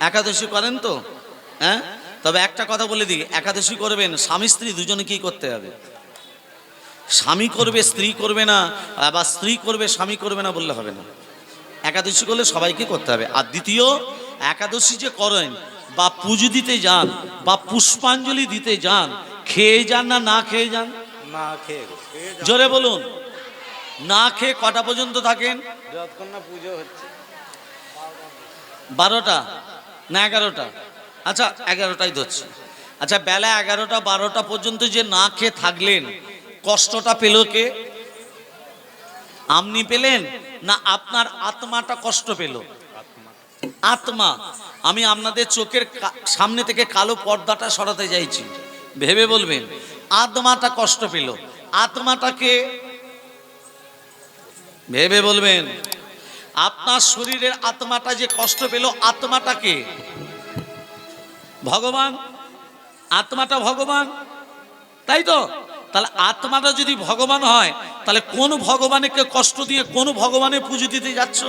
একাদশী করেন তো? হ্যাঁ? তবে একটা কথা বলে দিই একাদশী করবেন স্বামী স্ত্রী দুজনে কি করতে হবে? স্বামী করবে স্ত্রী করবে না বা স্ত্রী করবে স্বামী করবে না বললে হবে না। একাদশী করলে সবাইকে করতে হবে। আর দ্বিতীয় একাদশী যে করেন বা পুজো দিতে যান বা পুষ্পাঞ্জলি দিতে যান খেয়ে যান না না খেয়ে যান? না খেয়ে জোরে বলুন। না খেয়ে কটা পর্যন্ত থাকেন? যতক্ষণ না পুজো হচ্ছে। বারোটা না এগারোটা? আচ্ছা এগারোটাই ধরছি। আচ্ছা বেলা এগারোটা, বারোটা পর্যন্ত যে না খেয়ে থাকলেন, কষ্টটা পেল কে? আপনি পেলেন? না আপনার আত্মাটা কষ্ট পেল? আত্মা, আমি আপনাদের চোখের সামনে থেকে কালো পর্দাটা সরাতে চাইছি। ভেবে বলবেন, আত্মাটা কষ্ট পেল। আত্মাটাকে ভেবে বলবেন আপনার শরীরের আত্মাটা যে কষ্ট পেল আত্মাটাকে ভগবান? আত্মাটা ভগবান? তাই তো? তাহলে আত্মাটা যদি ভগবান হয়, তাহলে কোন ভগবানকে কষ্ট দিয়ে কোন ভগবানের পুজো দিতে যাচ্ছ?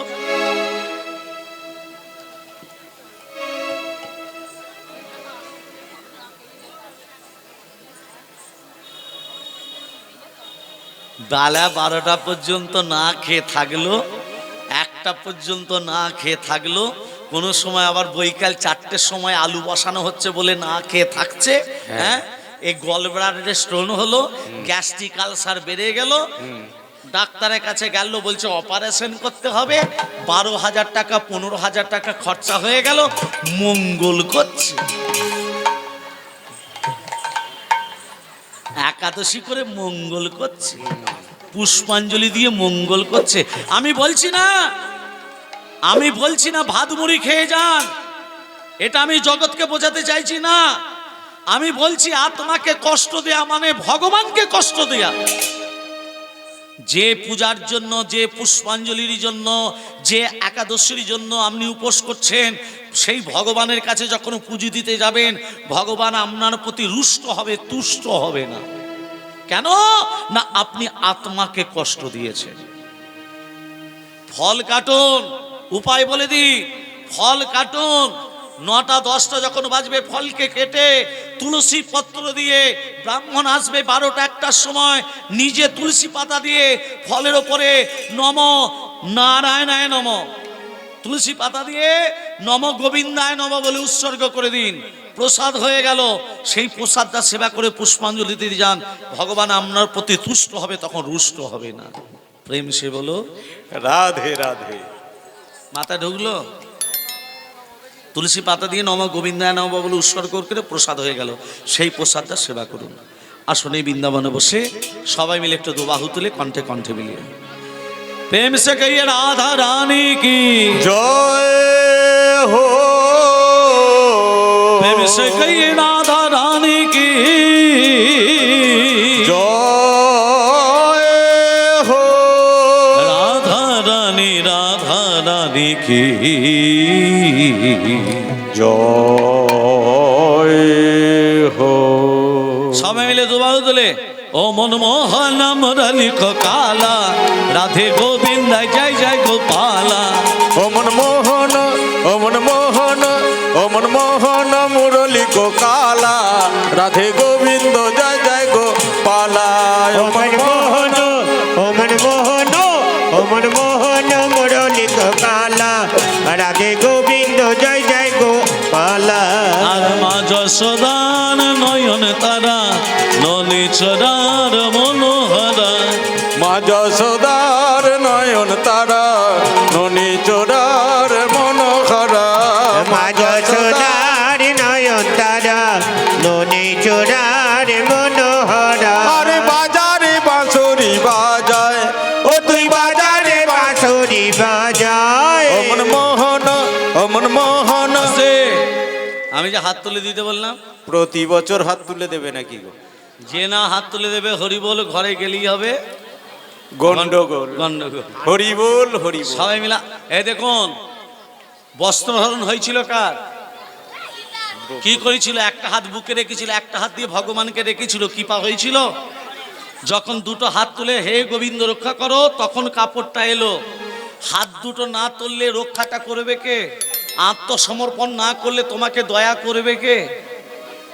বেলা বারোটা পর্যন্ত না খেয়ে থাকল। একটা পর্যন্ত না খেয়ে থাকল। কোনো সময় আবার বৈকাল চারটের সময় আলু বসানো হচ্ছে বলে না খেয়ে থাকছে হ্যাঁ। এই গলব্লাডারে স্টোন হলো গ্যাস্ট্রিক আলসার বেড়ে গেল। ডাক্তারের কাছে গেল বলছে অপারেশন করতে হবে। বারো হাজার টাকা পনেরো হাজার টাকা খরচা হয়ে গেল। মঙ্গল করছে। একাদশী করে মঙ্গল করছে। পুষ্পাঞ্জলি দিয়ে মঙ্গল করছে। আমি বলছি না আমি বলছি না ভাত মুড়ি খেয়ে যান। এটা আমি জগৎকে বোঝাতে চাইছি না। আমি বলছি আত্মাকে কষ্ট দেয়া মানে ভগবানকে কষ্ট দেয়া। যে পূজার জন্য, যে পুষ্পাঞ্জলির জন্য, যে একাদশীর জন্য আপনি উপোস করছেন, সেই ভগবানের কাছে যখন পুজো দিতে যাবেন, ভগবান আপনার প্রতি রুষ্ট হবে, তুষ্ট হবে না। কেন? না, আপনি আত্মাকে কষ্ট দিয়েছেন। ফল কাটুন। উপায় বলে দিই, ফল কাটুন। নটা, দশটা যখন বাজবে, ফলকে কেটে তুলসী পত্র দিয়ে ব্রাহ্মণ আসবে বারোটা একটার সময়, নিজে তুলসী পাতা দিয়ে ফলের ওপরে নম নারায়ণায় নম। তুলসী পাতা দিয়ে নম গোবিন্দায় নম বলে উৎসর্গ করে দিন। প্রসাদ হয়ে গেল, সেই প্রসাদটা সেবা করে পুষ্পাঞ্জলি দিতে যান। ভগবান আপনার প্রতি তুষ্ট হবে, তখন রুষ্ট হবে না। প্রেম সে বলো। রাধে রাধে। মাথা ঢুকলো? তুলসী পাতা দিয়ে নম গোবিন্দায় নম বলে উৎসর্গ করে প্রসাদ হয়ে গেল। সেই প্রসাদটা সেবা করুন। আসুন এই বৃন্দাবনে বসে সবাই মিলে একটু দুবাহু তুলে কণ্ঠে কণ্ঠে মিলিয়ে প্রেম সে কহিয়ে রাধা রানী কি? জয় হো। প্রেম সে কহিয়ে রাধা রানী কি জয় হো। সবাই মিলে দুবাহু তুলে। ও মনমোহন মুরলি কালা। রাধে গোবিন্দায় জয় জয় গোপালা। ও মনমোহন ও মনমোহন ও মনমোহন মুরলি কালা। রাধে গোবিন্দ জয় জয় গোপালা। ও মনমোহন ওমন মোহন ওমন মোহন যশোদান নয়ন তারা নলি চরার মনোহরা। মা যশোদার নয়ন তারা ননি চোরার হাত তুলে দিতে বললাম। প্রতি বছর হাত তুলে দেবে নাকি গো? যে না হাত তুলে দেবে হরি বল ঘরে গেলেই হবে। গন্ডগোল। গন্ডগোল। হরি বল হরি সবাই মিলা এই দেখুন বস্ত্রহরণ হয়েছিল কার? কি করেছিল? একটা হাত বুকে রেখেছিল একটা হাত দিয়ে ভগবানকে রেখেছিল কৃপা হয়েছিল। যখন দুটো হাত তুলে হে গোবিন্দ রক্ষা করো তখন কাপড়টা এলো। হাত দুটো না তুললে রক্ষাটা করবে কে? আত্মসমর্পণ না করলে তোমাকে দয়া করবে কে?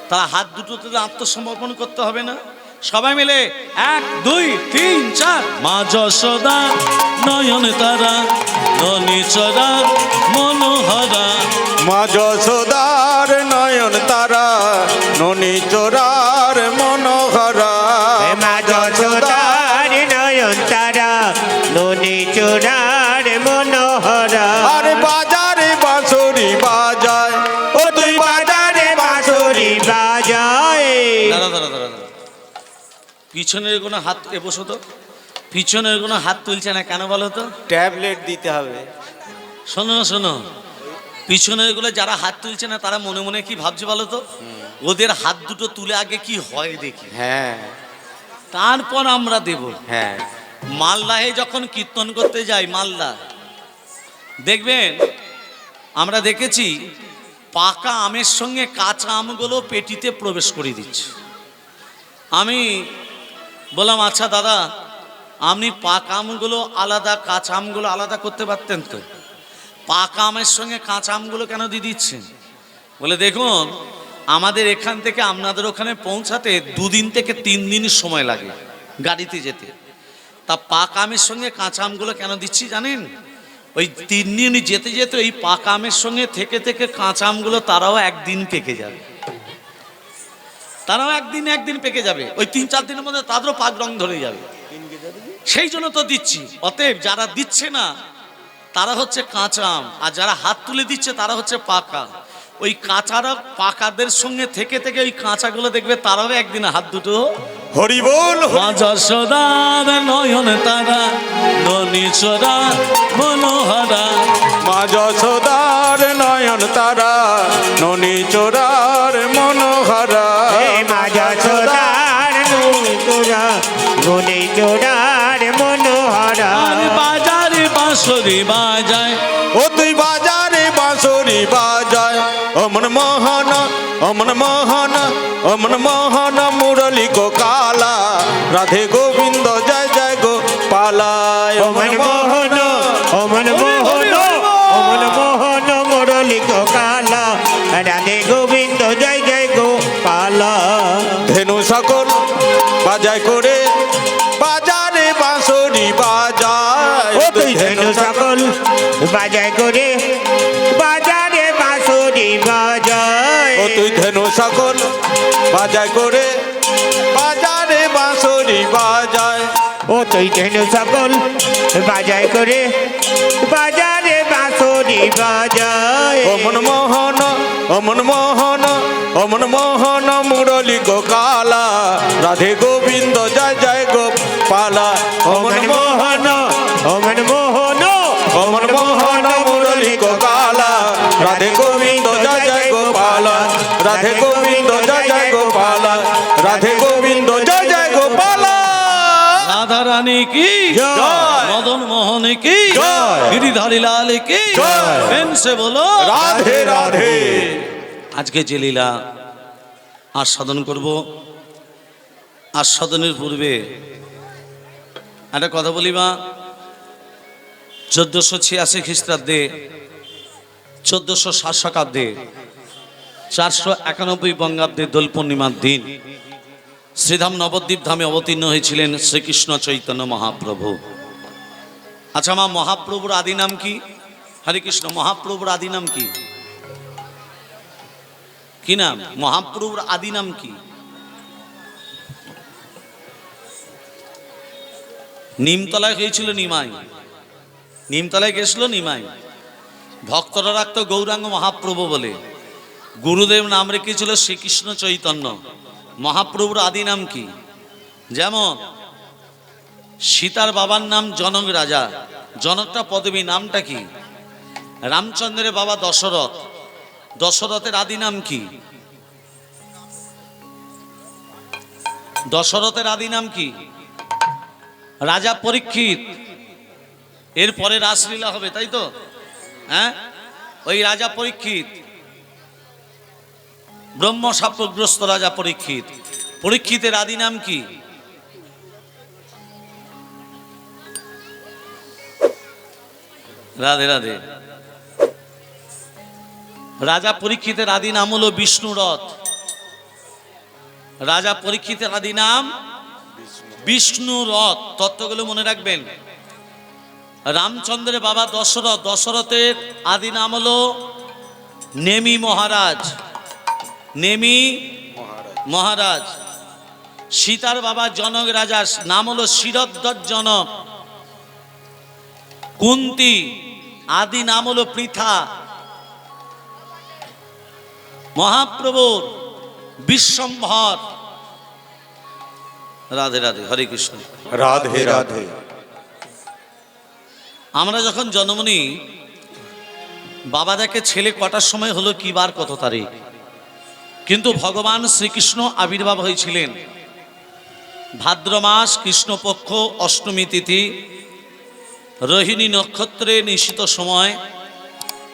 তারা হাত দুটোতে তো আত্মসমর্পণ করতে হবে না। সবাই মিলে এক দুই তিন চার। মা যশোদা নয়ন তারা ননি চরা মনোহরা। মা যশোদার নয়ন তারা ননি চোরার পিছনের কোনো হাত এ বসো তো পিছনের কোনো হাত তুলছে না কেন বলো তো? ট্যাবলেট দিতে হবে। শোনো না শোনো। পিছনেরগুলো যারা হাত তুলছে না তারা মনে মনে কি ভাবছে বলো তো? ওদের হাত দুটো তুলে আগে কি হয় দেখি। হ্যাঁ। তারপর আমরা দেব। হ্যাঁ। মালদাহে যখন কীর্তন করতে যাই মালদা দেখবেন? আমরা দেখেছি পাকা আমের সঙ্গে কাঁচা আমগুলো পেটিতে প্রবেশ করে দিচ্ছে। আমি বললাম আচ্ছা দাদা, আপনি পাকা আমগুলো আলাদা, কাঁচা আমগুলো আলাদা করতে পারতেন তো? পাকা আমের সঙ্গে কাঁচা আমগুলো কেন দিয়ে দিচ্ছেন? বলে, দেখুন, আমাদের এখান থেকে আপনাদের ওখানে পৌঁছাতে দুদিন থেকে তিন দিন সময় লাগে গাড়িতে যেতে। তা পাকা আমের সঙ্গে কাঁচা আমগুলো কেন দিচ্ছি জানেন? ওই তিন দিন যেতে যেতে ওই পাকা আমের সঙ্গে থেকে থেকে কাঁচা আমগুলো তারাও একদিন পেকে যাবে। তারাও একদিন একদিন পেকে যাবে। ওই তিন চার দিনের মধ্যে তাদেরও পাক রং ধরে যাবে। সেই জন্য তো দিচ্ছি। অতএব যারা দিচ্ছে না তারা হচ্ছে কাঁচা আম। আর যারা হাত তুলে দিচ্ছে তারা হচ্ছে পাকা। ওই কাঁচারা পাকাদের সঙ্গে থেকে থেকে ওই কাঁচাগুলো দেখবে তারাও একদিন হাত দুটো হরি বল যশোদার নয়ন তারা ননি চরা মনোহরা। মা যশোদার নয়ন তারা ননি চোরার মনোহরা। বাঁশরি বাজায়। ও তুই বাজারে বাঁশরি বাজায়। অমন মোহন অমন মোহন অমন মোহন মুরলি গো কালা। রাধে গোবিন্দ জয় জয় গো পালায় অমন মোহন অমন মোহন অমন মোহন মুরলি কালা। রাধে গোবিন্দ জয় জয় গো পালা। ধেনু সকল বাজায় করে বাজায় করে বাজারে বাঁশরি বাজায়। ও তুই ধেনু সকল বাজায় করে বাজারে বাঁশরি বাজায়। ও তুই ধেনু সকল বাজায় করে বাজারে বাঁশরি বাজায়। অমন মোহন অমন মোহন অমন মোহন মুরলি গো কালা রাধে গোবিন্দ জয় জয় গো পালা অমন অমন মোহন মোহন অমন মোহন মুরলি গো রাধে গোবিন্দ জয় জয় গো পালা রাধে গোবিন্দ জয় জয় গো পালা রাধে গোবিন্দ জয় জয় গো পালা রাধা রানী কি? জয়। মদন মোহন কি? জয়। গিরিধারী লাল কি? সে বলো। রাধে রাধে। আজকে যে লীলা আস্বাদন করব আস্বাদনের পূর্বে একটা কথা বলি মা। চোদ্দশো ছিয়াশি খ্রিস্টাব্দে, চোদ্দশো ষাট শতাব্দে, চারশো একানব্বই বঙ্গাব্দে দোল পূর্ণিমার দিন শ্রীধাম নবদ্বীপ ধামে অবতীর্ণ হয়েছিলেন শ্রীকৃষ্ণ চৈতন্য মহাপ্রভু। আচ্ছা মা, মহাপ্রভুর আদি নাম কি? হরে কৃষ্ণ, মহাপ্রভুর আদি নাম কি? কি নাম? মহাপ্রভুর আদি নাম কি? নিমতলায় হয়েছিল নিমাই। নিমতলায় গেছিল নিমাই। ভক্তরা রাখতো গৌরাঙ্গ মহাপ্রভু বলে। গুরুদেব নাম রেখেছিল শ্রীকৃষ্ণ চৈতন্য। মহাপ্রভুর আদি নাম কি? যেমন, সীতার বাবার নাম জনক রাজা। জনকটা পদবী, নামটা কি? রামচন্দ্রের বাবা দশরথ। দশরথের আদি নাম কি? দশরথের আদি নাম কি? রাজা পরীক্ষিত। এরপরে রাসলীলা হবে, তাই তো? হ্যাঁ? ওই রাজা পরীক্ষিত। ব্রহ্ম সাপগ্রস্ত রাজা পরীক্ষিত। পরীক্ষিতের আদি নাম কি? রাধে রাধে। রাজা পরীক্ষিতের আদি নাম হলো বিষ্ণুরথ। রাজা পরীক্ষিতের আদি নাম বিষ্ণুরথ। তত্ত্বগুলো মনে রাখবেন। রামচন্দ্রের বাবা দশরথ। দশরথের আদি নাম হলো নেমি মহারাজ। নেমি মহারাজ। সীতার বাবা জনক রাজা নাম হলো শিরদ্দর জনক। কুন্তি, আদি নাম হলো পৃথা। মহাপ্রভুর বিশ্বম্ভর। রাধে রাধে, হরে কৃষ্ণ। রাধে রাধে। আমরা যখন জন্ম নিই বাবা দেখে ছেলে কটার সময় হলো কি বার কত তারিখ? কিন্তু ভগবান শ্রীকৃষ্ণ আবির্ভাব হয়েছিলেন। ভাদ্র মাস, কৃষ্ণপক্ষ, অষ্টমী তিথি, রোহিণী নক্ষত্রে নিশ্চিত সময়,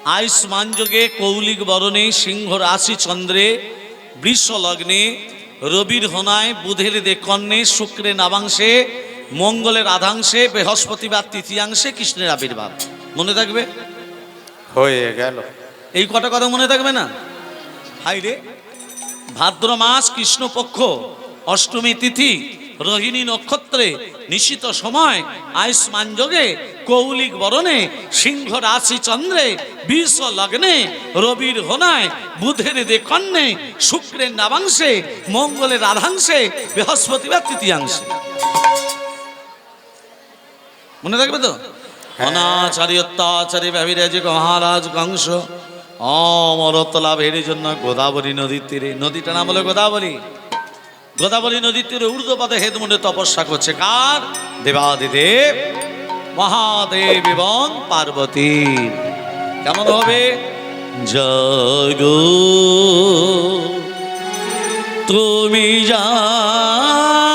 আয়ুষ্মান যোগে কৌলিক বরণে, সিংহ রাশি চন্দ্রে বৃষ লগ্নে রবির হোনায়, বুধের দেকন্যে শুক্রে নাবাংশে মঙ্গলের আধাংশে বৃহস্পতিবার তৃতীয়াংশে কৃষ্ণের আবির্ভাব। মনে থাকবে? হয়ে গেল। এই কটা কথা মনে থাকবে না? হাই রে! ভাদ্র মাস কৃষ্ণপক্ষ অষ্টমী তিথি রোহিণী নক্ষত্রে নিশ্চিত সময় আয়ুষ্মান যোগে কৌলিক বরণে সিংহ রাশি চন্দ্রে বিষ লগ্নে রবির হোনায় বুধের দেকন্যে শুক্রের নাবাংশে মঙ্গলের আধাংশে বৃহস্পতিবার তৃতীয়াংশে। মনে থাকবে তো? অনাচারী অত্যাচারী ভাবিরাজ মহারাজ কংস অমরতলা ভেড়ির জন্য গোদাবরী নদীর তীরে। নদীটা নাম হলো গোদাবরী। গোদাবরী নদীর তীরে ঊর্ধ্বপদে হেদমুন্ডে তপস্যা করছে কার? দেবাদিদেব। মহাদেব এবং পার্বতী। কেমন হবে? জগ তুমি জাগো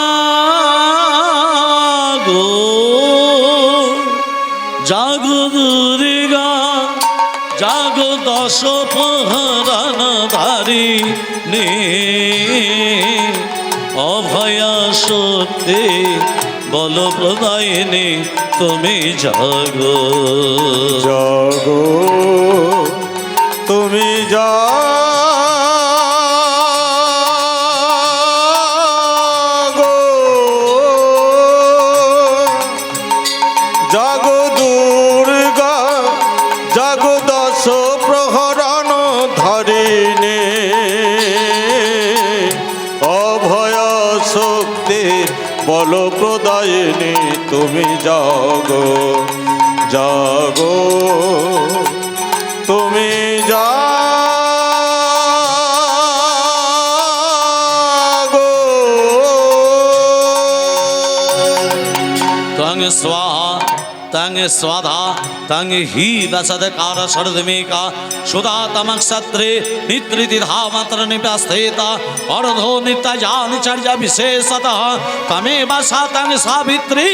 দশ পহরান ধারি নে। অভয়া সত্যে বল প্রদায়নে তুমি জাগো। জগ। জাগো জাগো। তুমি জাগো। তং স্বাহা তং স্বাধা তং হি দশদকার শরদমেকা সুদা তমক সত্রে নিতৃতি ধামাত্র নিপাস্থিত অর্ধো নিত্যজান চর্য বিশেষত তমে বসা তং সাবিত্রী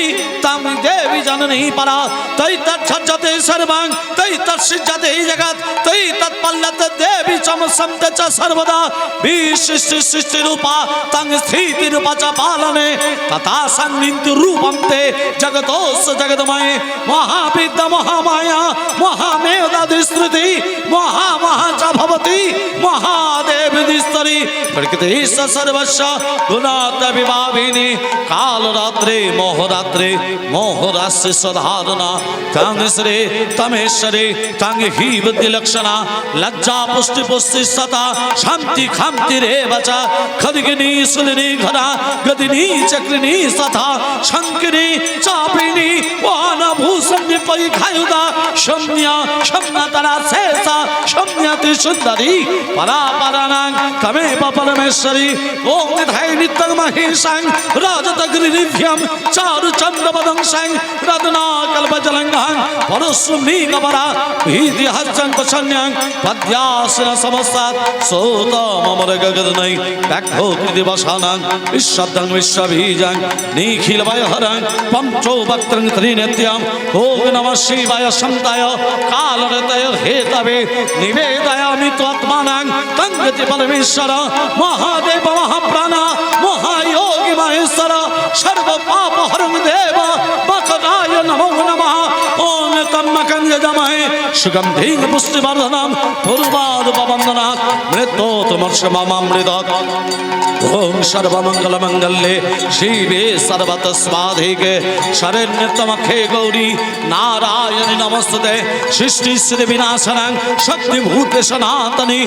তং দেবী জননী পরা তৈ তৎসজ্জতে সর্বং তৈ তৎসৃজতে জগৎ তৈ তৎপল্লত দেবী চম সন্ত চ সর্বদা বিশিষ্ট সৃষ্টি রূপা তং স্থিতি রূপা চ পালনে তথা সন্নিধি রূপম তে জগতোস জগদময় মহাবিদ্যা, মহামায়া মহামেধাদিস্তুতি মহামহা চ ভবতি, মহাদেব দিস্তরি প্রকৃতি সর্বস্ব গুণাত বিভাবিনী, কালরাত্রে, মোহরাত্রে মোহরাস্য সধারণা। তং শ্রে তমেশ্বরে তং হি বুদ্ধি লক্ষণা লজ্জা পুষ্টি পুষ্টি সতা, শান্তি খান্তি রে বচা, খদিগিনী সুলিনী ঘনা, গদিনী চক্রিনী সথা, শঙ্কিনী চাপিনী ভূষণ্য পরিখায়ুদা সৌম্যা সৌম্যা তারা শেষা সৌম্যাতি সুন্দরী, পরা পরানাং তমেব পরমেশ্বরী। ওম নিধায় নিত্যং মহেশাং রাজতগ্রিভ্যম চারু চন্দ্রপদং সাং, রদনা কল্পজলঙ্গাং পরশুমী কবরা ভীতি হস্যং কুশন্যাং পদ্যাসন সমস্তাৎ সোত মমর গগদনৈ ব্যাঘ্রো नमः शिवाय বিশ্ববীজাং নিখিল বয়হরং পঞ্চো ভক্তং ত্রিনেত্যাম ওম নমঃ महादेव সন্তায় কালরতয় হেতবে নিবেদয়ামি ত্বত্মানাং তঙ্গতি পরমেশ্বর মহাদেব মহাপ্রাণ মহায়োগী মহেশ্বর সর্ব পাপ হরং দেব বকরায় নমো নমঃ ওম তম্মকং যজমহে সুগন্ধিং পুষ্টিবর্ধনম পূর্বাদ পবন্দনাথ মৃত্যু তোমার্ষ মামামৃতৎ ওম সর্বমঙ্গলমঙ্গলে শিবে সর্বত স্বাধিকে, শরণ্যতমখে গৌরী, নারায়ণী নমস্তে সৃষ্টি শ্রী বিনাশনং সনাতনী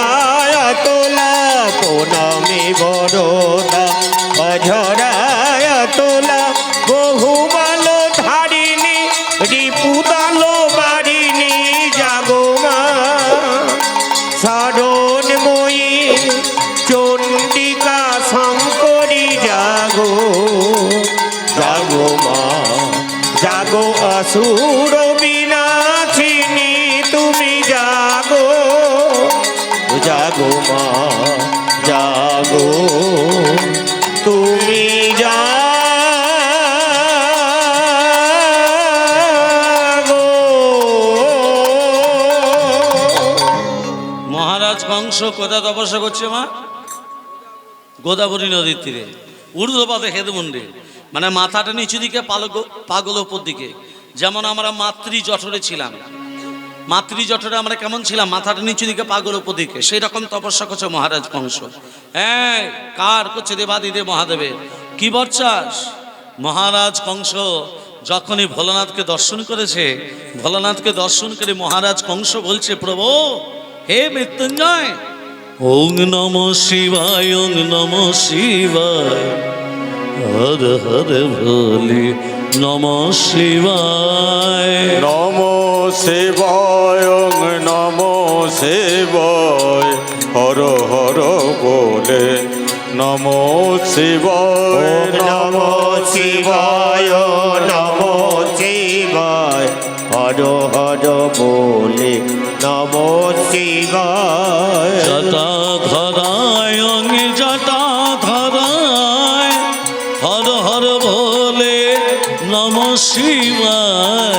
তপস্যা করছে মা? গোদাবরী নদীর তীরে। ঊর্ধ্বপাতে হেদমুন্ডে। মানে মাথাটা নিচু দিকে, পালক পাগল ওপর দিকে। যেমন আমরা মাতৃ জঠরে ছিলাম। মাতৃ জঠরে আমরা কেমন ছিলাম? মাথাটা নিচু দিকে, পাগল ওপর দিকে। সেই রকম তপস্যা করছে মহারাজ কংস হ্যাঁ কার করছে দেবাদিদেব মহাদেবের কি বরচাস? মহারাজ কংস যখনই ভোলানাথকে দর্শন করেছে, ভোলানাথকে দর্শন করে মহারাজ কংস বলছে, প্রভু, হে মৃত্যুঞ্জয় ওং নম শিবায় ওং নম শিবায়। হর হর ভোলে নম শিবায়। নম শিবায় নম শিবায়। হর হর বলে নম শিবায়। নম শিবায় নম শিবায়। হর হর বলে শিবায় জটা ধরায় জটা ধরায় হর হর ভোলে নম শিবায়।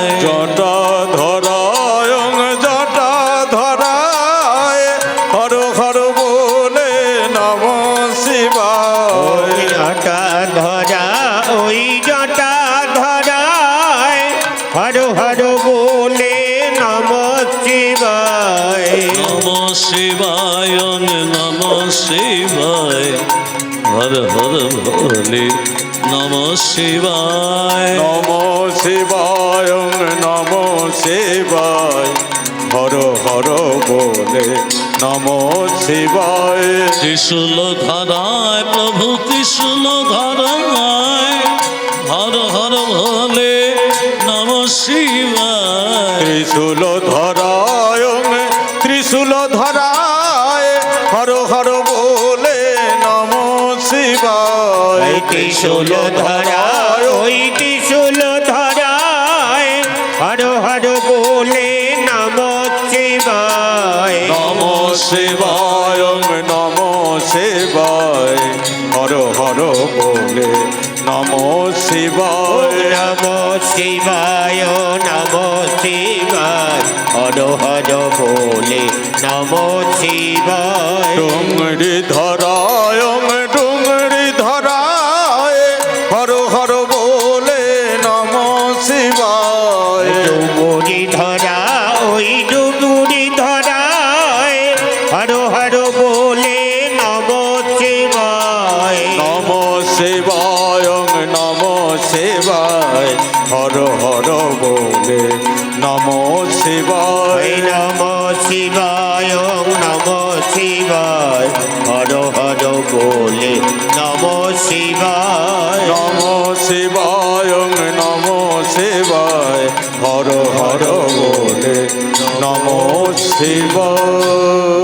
শিবায়। নম শিবায় নম শিবায়। হর হর বলে নম শিবায়। ত্রিশূল ধরায় প্রভু ত্রিশূল ধরায় হর হর ভোলে নম শিবায়। ত্রিশূল ধরায় ত্রিশূল ধরায় ওই ত্রিশূল ধরায় হর হর বলে নম শিবায়। নম শিবায় নম শিবায় হর হর বলে নম শিবায়। নম শিবায় নম শিবায় হর হর বলে নম শিবায়।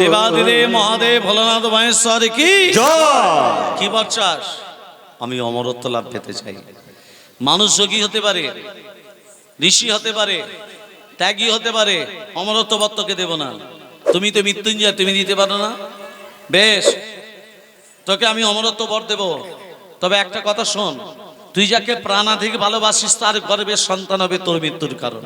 দেবাদিদেব মহাদেব ভোলানাথ মহেশ্বর কি? জয়। কি বচ্চাস আমি অমরত্ব লাভ পেতে চাই। মানুষ যোগী হতে পারে ঋষি হতে পারে ত্যাগী হতে পারে অমরত্ব বত্তকে দেব না। তুমি তো মৃত্যুঞ্জয় তুমি দিতে পারো না। বেশ তোকে আমি অমরত্ব বর দেব। তবে একটা কথা শোন তুই যাকে প্রাণাধিক ভালোবাসিস তার গর্বের সন্তান হবে তোর মৃত্যুর কারণ।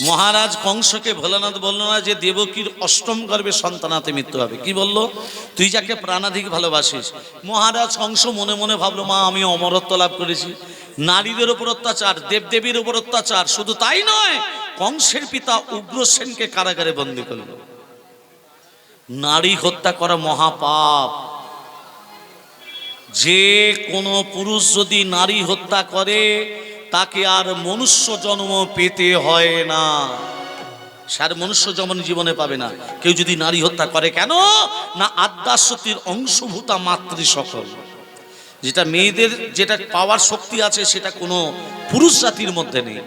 মহারাজ কংসকে ভোলানাথ বলল না যে দেবকীর অষ্টম গর্ভে সন্তানাতে মৃত্যু হবে। কি বলল? তুই যাকে প্রাণাধিক ভালোবাসিস। মহারাজ কংস মনে মনে ভাবলো, মা, আমি অমরত্ব লাভ করেছি। নারীদের উপর অত্যাচার, দেবদেবীর উপর অত্যাচার, শুধু তাই নয়, কংসের পিতা উগ্রসেনকে কারাগারে বন্দী করল। নারী হত্যা করা মহাপাপ। যে কোনো পুরুষ যদি নারী হত্যা করে তাকে আর মনুষ্য জন্ম পেতে হয় না। সার মনুষ্য জন্ম জীবনে পাবে না। কেউ যদি নারী হত্যা করে কেন? না আদ্যাশক্তির অংশভূতা মাতৃ সকল যেটা মেয়েদের যেটা পাওয়ার শক্তি আছে, সেটা কোনো পুরুষ জাতির মধ্যে নেই।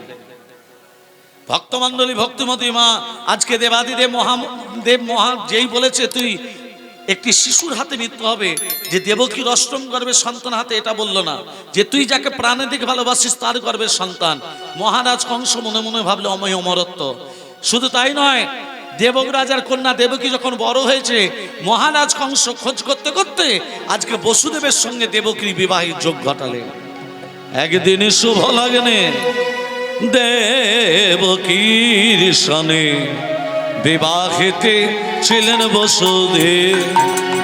ভক্তমণ্ডলী, ভক্তিমতী মা, আজকে দেবাদিদেব মহা দেব মহা যেই বলেছে, তুই একটি শিশুর হাতে মৃত্যু হবে যে দেবকীর অষ্টম গর্ভের সন্তান হাতে এটা বলল না, যে তুই যাকে প্রাণে দিকে ভালোবাসিস তার গর্ভের সন্তান। মহারাজ কংস মনে মনে ভাবলে অময় অমরত্ব। শুধু তাই নয়, দেবক রাজার কন্যা দেবকী যখন বড় হয়েছে, মহারাজ কংস খোঁজ করতে করতে আজকে বসুদেবের সঙ্গে দেবকীর বিবাহের যোগ ঘটালেন একদিন শুভ লাগনে দেবকীর সনে বিবাহেতে ছিলেন বসুদে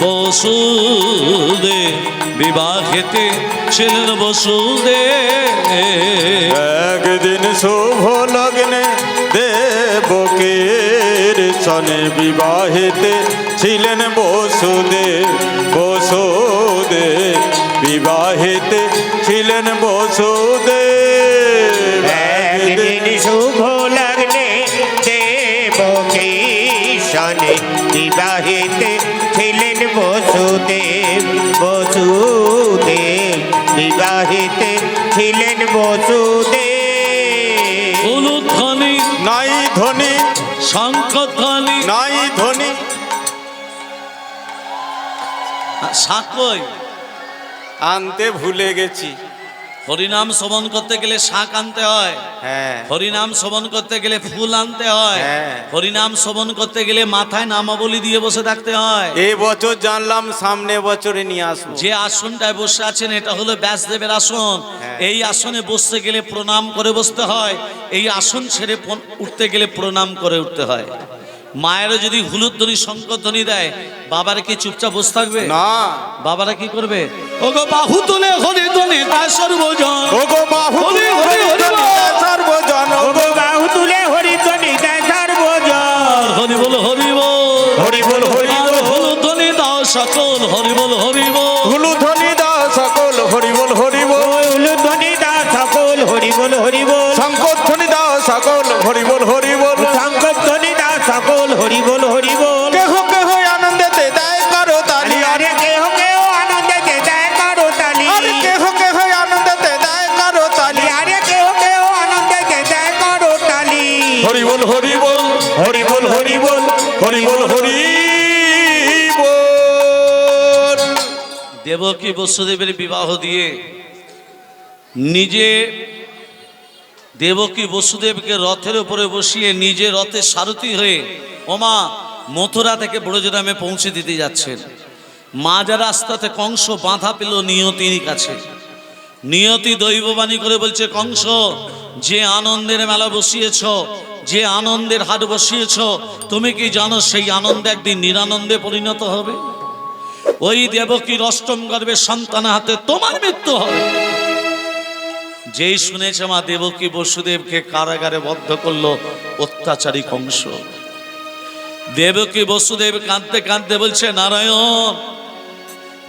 বসুদে। বিবাহেতে ছিলেন বসুদে। একদিন শুভ লগ্নে দেবকের সনে বিবাহেতে ছিলেন বসুদেব বসুদেব বিবাহেতে ছিলেন বসুদেব একদিন শুভ বিবাহিতে ছিলেন বসুদেব বসুদেব। বিবাহিতে ছিলেন বসুদেব। উলুধ্বনি নাই ধ্বনি। শঙ্খধ্বনি নাই ধ্বনি। শাকই আনতে ভুলে গেছি। হরিনাম শ্রবণ করতে গেলে শাক আনতে হয়। হ্যাঁ। হরিনাম শ্রবণ করতে গেলে ফুল আনতে হয়। হ্যাঁ। হরিনাম শ্রবণ করতে গেলে মাথায় নামাবলি দিয়ে বসে থাকতে হয়। এই বছর জানলাম সামনে বছরে নিয়ে আসব। যে আসনটায় বসে আছেন এটা হলো ব্যাসদেবের আসন। হ্যাঁ। এই আসনে বসতে গেলে প্রণাম করে বসতে হয়। এই আসন ছেড়ে উঠতে গেলে প্রণাম করে উঠতে হয়। মায়েরও যদি হুলুধ্বনি শঙ্করধ্বনি দেয় বাবারা কি চুপচাপ বসে থাকবে? না। বাবারা কি করবে? ওগো বাহু তুলে হরি ধ্বনি তার সর্বজন। ওগো বাহু হরি, হরি, হরি বল। সর্বজন। ওগো বাহু তুলে হরিধ্বনি দেয় সর্বজন। হরি বল হরি বল। হরি বল হরি বল। হুলুধ্বনি দাও সকল হরি বল হরি বল। হুলু ধ্বনি দা সকল হরি বল হরি বল। ধ্বনি দা সকল হরি বল হরি বল। শঙ্কর ধ্বনি দাও সকল হরি বল হরি বল। হরি বল হরি বল কেহ কেহ আনন্দেতে দায় করো তালি। আরে কেহ কেহ আনন্দে দেয় করো তালি। আরে কেহ কেহ আনন্দেতে দায় করো তালি। আরে কেহ কেহ আনন্দে দেয় করো তালি। হরি বল হরি বল হরি বল হরি বল হরি বল হরি বল দেবকী বসুদেবের বিবাহ দিয়ে নিজে দেবকী বসুদেবকে রথের উপরে বসিয়ে নিজে রথের সারথি হয়ে ওমা মথুরা থেকে বড়জোরামে পৌঁছে দিতে যাচ্ছেন। মাঝা রাস্তাতে কংস বাঁধা পেল নিয়তির কাছে। নিয়তি দৈববাণী করে বলছে, কংস, যে আনন্দের মেলা বসিয়েছ, যে আনন্দের হাট বসিয়েছ, তুমি কি জানো সেই আনন্দ একদিন নিরানন্দে পরিণত হবে? ওই দেবকীর অষ্টম গর্ভের সন্তান হাতে তোমার মৃত্যু হবে। যেই শুনেছে মা দেবকী বসুদেবকে কারাগারে বদ্ধ করল অত্যাচারী কংস। দেবকী বসুদেব কাঁদতে কাঁদতে বলছে, নারায়ণ,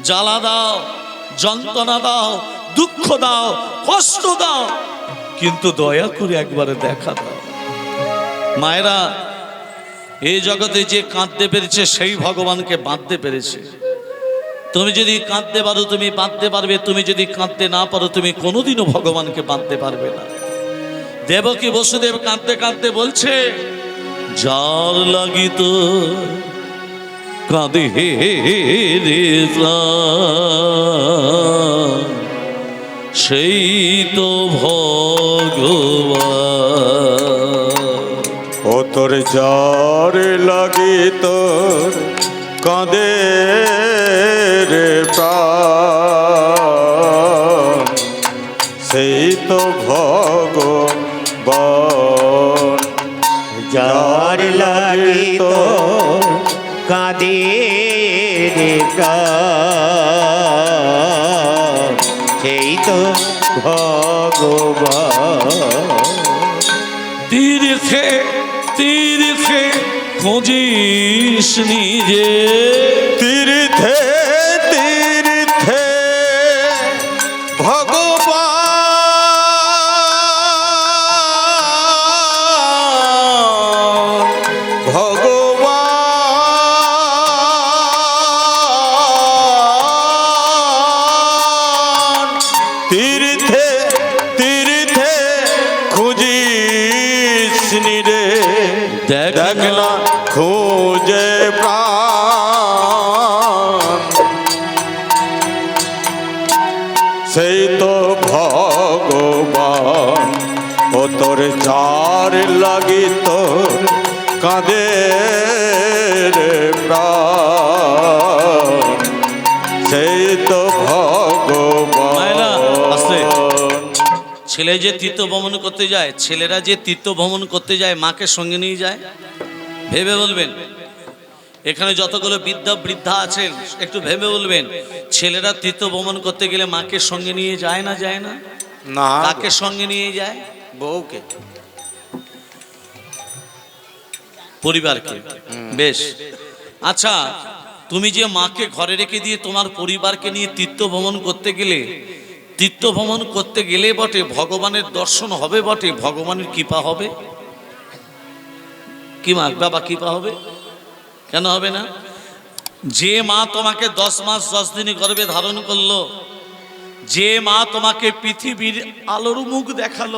জ্বালা দাও, যন্ত্রণা দাও, দুঃখ দাও, কষ্ট দাও, কিন্তু দয়া করে একবারে দেখা দাও। মায়েরা, এই জগতে যে কাঁদতে পেরেছে, সেই ভগবানকে বাঁধতে পেরেছে। তুমি যদি কাঁদতে পারো, তুমি বাঁধতে পারবে। তুমি যদি কাঁদতে না পারো, তুমি কোনোদিনও ভগবানকে বাঁধতে পারবে না। দেবকী বসুদেব কাঁদতে কাঁদতে বলছে, যার লাগিত কাঁদে রে সেই তো ভগবান। ও তোর জ্বর লাগি তোর কাঁদে প্রাণ সেই তো ভগবান। যার লাগি তো কাঁদে সেই তো ভগবান। তীর্থে তীর্থে খোঁজিস নিজে। সেই তো ভগবান। ও তোর চার লাগি তোর কাঁদে সেই তো ভগবান। ছেলে যে তীর্থ ভ্রমণ করতে যায়, ছেলেরা যে তীর্থ ভ্রমণ করতে যায়, মাকে সঙ্গে নিয়ে যায়, ভেবে বলবেন। এখানে যতগুলো বৃদ্ধা বৃদ্ধা আছেন একটু ভেবে বলবেন ছেলেরা তীর্থ ভ্রমণ করতে গেলে মাকে সঙ্গে নিয়ে যায় না যায় না? না। কাকে সঙ্গে নিয়ে যায়? বউকে। পরিবারকে। বেশ। আচ্ছা তুমি যে মাকে ঘরে রেখে দিয়ে তোমার পরিবারকে নিয়ে তীর্থ ভ্রমণ করতে গেলে তীর্থ ভ্রমণ করতে গেলে বটে ভগবানের দর্শন হবে বটে ভগবানের কৃপা হবে? কি মা বাবা কৃপা হবে? কেন হবে না? যে মা তোমাকে দশ মাস, দশ দিন গর্ভে ধারণ করল, যে মা তোমাকে পৃথিবীর আলোর মুখ দেখাল,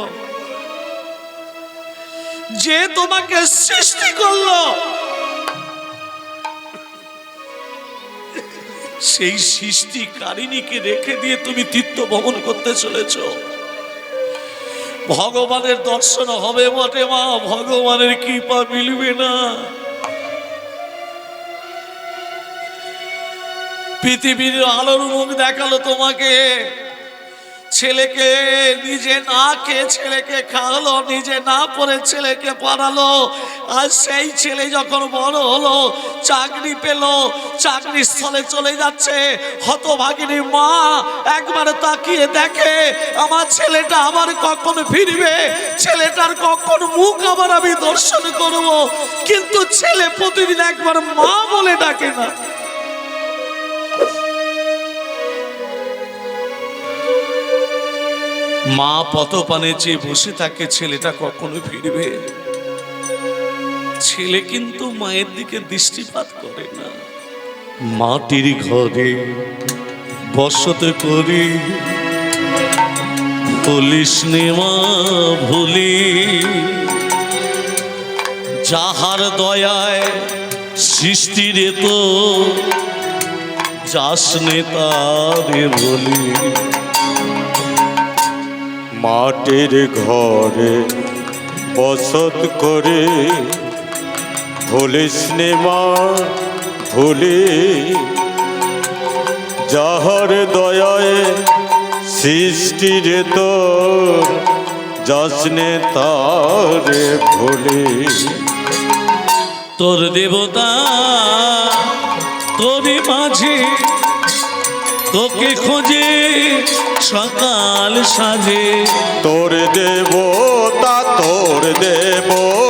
যে তোমাকে সৃষ্টি করল, সেই সৃষ্টিকারিণীকে রেখে দিয়ে তুমি তীর্থ ভ্রমণ করতে চলেছ। ভগবানের দর্শন হবে বটে মা, ভগবানের কৃপা মিলবে না। পৃথিবীর আলোর মুখ দেখাল তোমাকে। ছেলেকে নিজে না খেয়ে ছেলেকে খাওয়ালো, নিজে না পরে ছেলেকে পড়ালো। আর সেই ছেলে যখন বড় হলো, চাকরি পেল, চাকরির স্থলে চলে যাচ্ছে। হতভাগিনী মা একবারে তাকিয়ে দেখে, আমার ছেলেটা আবার কখন ফিরবে? ছেলেটার কখন মুখ আবার আমি দর্শন করব? কিন্তু ছেলে প্রতিদিন একবার মা বলে ডাকে না। মা পতপানে যে বসে থাকে, ছেলেটা কখনো ফিরবে ছেলে কিন্তু মায়ের দিকে দৃষ্টিপাত করে না। মাটির ঘরে, বসত করি পুলিশ নেমা ভুলি। যাহার দয়ায় সৃষ্টির তো, যাস নেতারে বলি। মাটির ঘরে বসত করে। ভুলিস মা, ভুলি। যাহার দয়ায় সৃষ্টির তোর যশ্নে তারে ভুলি। তোর দেবতা তোরে মাঝে, তোকে খোঁজে সকাল সাজে। তোর দেবতা তোর দেবতা।